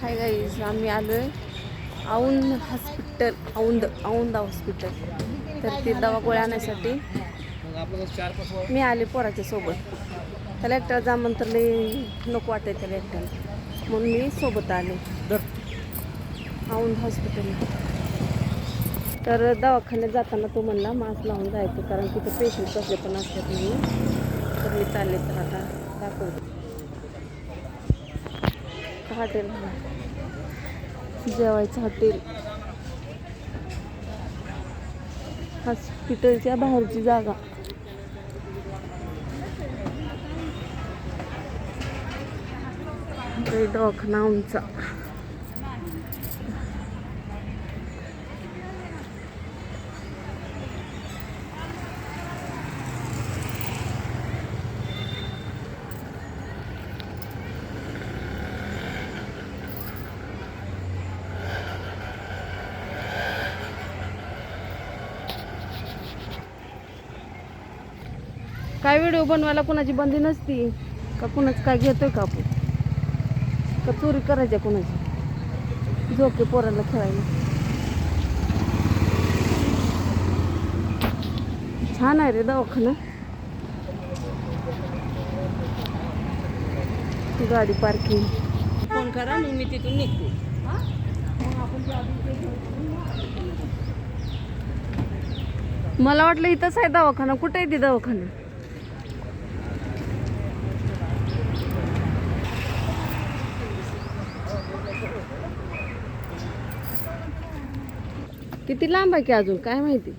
Hi guys आम्ही आलो आहे औंध हॉस्पिटल औंध औंध हॉस्पिटल तर ते दवा गोळ्या आणण्यासाठी मी आले पोराच्या सोबत. त्याला एकट्याला जा लई नको वाटते त्याला एकट्याला म्हणून मी सोबत आले. औंध हॉस्पिटल तर दवाखान्यात जाताना तो म्हणला मास्क लावून जायचं कारण तिथं पेशंट कसले पण असतात म्हणून. तर मी चालले तर आता दाखवते. हॉटेल जेवायचं हॉटेल. हॉस्पिटलच्या बाहेरची जागा. इकडे दवाखाना आमचा काय व्हिडिओ बनवायला कोणाची बंदी नसती? का कुणाच काय घेतोय का आपण? का चोरी करायच्या कोणाची? झोके पोरांना खेळायला. छान आहे रे दवाखाना. गाडी पार्किंग फोन करा मग मी तिथून निघते. मला वाटलं इथंच आहे दवाखाना. कुठे आहे ती दवाखाना? किती लांब आहे की अजून? काय माहिती?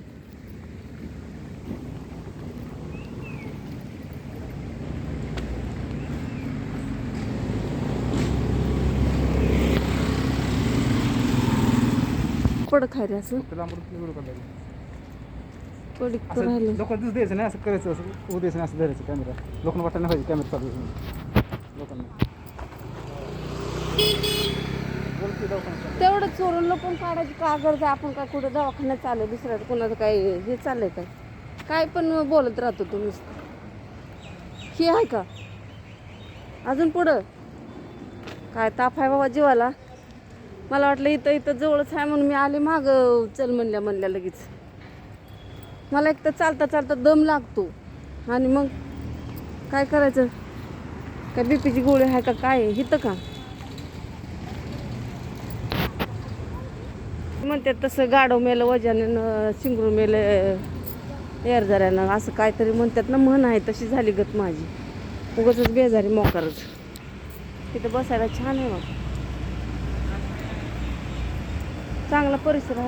असं? पडक राहिलं? लोक दिस द्यायचं नाही असं करायचं असं नाही असं धरायचं कॅमेरा लोकांना वाटायला नाही पाहिजे कॅमेरा चालू. लोकांना. तेवढं चोरून लपून काढायची का गरज आहे. आपण काय कुठं दवाखान्यात चाललं दुसऱ्या कोणाचं काय हे चाललंय काय? काय पण बोलत राहतो तुम्ही हे आहे का? अजून पुढं? काय ताप आहे बाबा जीवाला? मला वाटलं इथं इथं जवळच आहे म्हणून मी आले माग. चल म्हणल्या म्हणल्या लगेच. मला एक तर चालता चालता दम लागतो. आणि मग काय करायचं? काय बीपीची गोळी आहे का काय इथं का? म्हणतात तसं गाडव मेलं वजनानं शिंगरू मेलं एरझऱ्यानं. असं काहीतरी म्हणतात ना म्हण आहे तशी झाली गत माझी. उगच बेजारी मोकारच. तिथं बसायला छान आहे मग चांगला परिसर आहे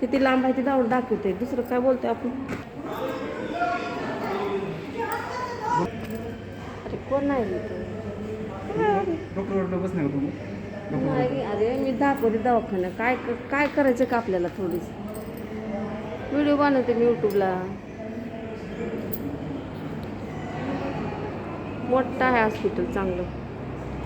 किती लांब आहे ते दावड दाखवते. दुसरं काय बोलतोय आपण? अरे कोण नाही अरे मी दाखवते दवाखाना काय काय करायचं का आपल्याला थोडीच? व्हिडिओ बनवते मी यूट्यूबला मोठं आहे हॉस्पिटल चांगलं.